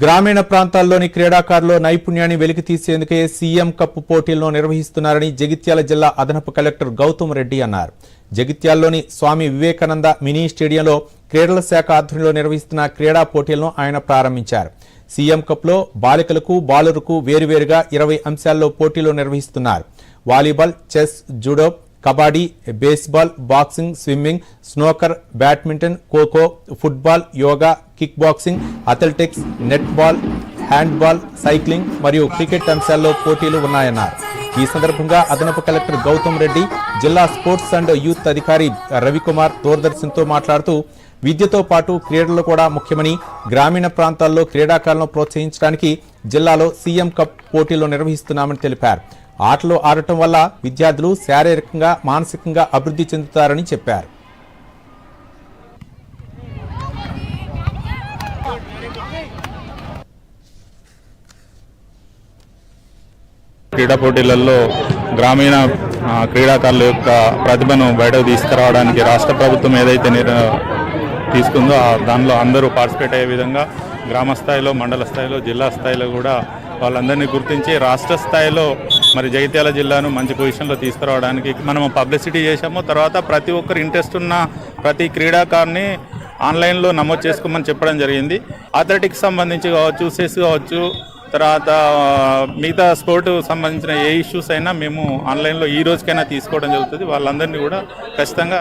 గ్రామీణ ప్రాంతాల్లోని క్రీడాకారులు నైపుణ్యాన్ని వెలికి తీసేందుకే సీఎం కప్ పోటీలను నిర్వహిస్తున్నారని జగిత్యాల జిల్లా అదనపు కలెక్టర్ గౌతమ్ రెడ్డి అన్నారు. జగిత్యాల్లోని స్వామి వివేకానంద మినీ స్టేడియంలో క్రీడల శాఖ ఆధ్వర్యంలో నిర్వహిస్తున్న క్రీడా పోటీలను ఆయన ప్రారంభించారు. సీఎం కప్లో బాలికలకు బాలురుకు వేరువేరుగా ఇరవై అంశాల్లో పోటీలు నిర్వహిస్తున్నారు. Volleyball chess judo kabaddi baseball boxing swimming snooker badminton kho kho football yoga kick boxing athletics netball handball cycling మరియు క్రికెట్ అంశాల్లో పోటీలు ఉన్నాయన్నారు. ఈ సందర్భంగా అదనపు కలెక్టర్ గౌతమ్ రెడ్డి జిల్లా స్పోర్ట్స్ అండ్ యూత్ అధికారి రవికుమార్ దూరదర్శన్తో మాట్లాడుతూ విద్యతో పాటు క్రీడలు కూడా ముఖ్యమని గ్రామీణ ప్రాంతాల్లో క్రీడాకారులను ప్రోత్సహించడానికి జిల్లాలో సీఎం కప్ పోటీలు నిర్వహిస్తున్నామని తెలిపారు. ఆటలు ఆడటం వల్ల విద్యార్థులు శారీరకంగా మానసికంగా అభివృద్ధి చెందుతారని చెప్పారు. క్రీడా పోటీలలో గ్రామీణ క్రీడాకారుల యొక్క ప్రతిభను బయటకు తీసుకురావడానికి రాష్ట్ర ప్రభుత్వం ఏదైతే తీసుకుందో దానిలో అందరూ పార్టిసిపేట్ అయ్యే విధంగా గ్రామ స్థాయిలో మండల స్థాయిలో జిల్లా స్థాయిలో కూడా వాళ్ళందరినీ గుర్తించి రాష్ట్ర స్థాయిలో మరి జగిత్యాల జిల్లాను మంచి పొజిషన్లో తీసుకురావడానికి మనం పబ్లిసిటీ చేశాము. తర్వాత ప్రతి ఒక్కరు ఇంట్రెస్ట్ ఉన్న ప్రతి క్రీడాకారుని ఆన్లైన్లో నమోదు చేసుకోమని చెప్పడం జరిగింది. అథ్లెటిక్స్ సంబంధించి కావచ్చు సెస్ కావచ్చు తర్వాత మిగతా స్పోర్ట్ సంబంధించిన ఏ ఇష్యూస్ అయినా మేము ఆన్లైన్లో ఈ రోజుకైనా తీసుకోవడం జరుగుతుంది. వాళ్ళందరినీ కూడా ఖచ్చితంగా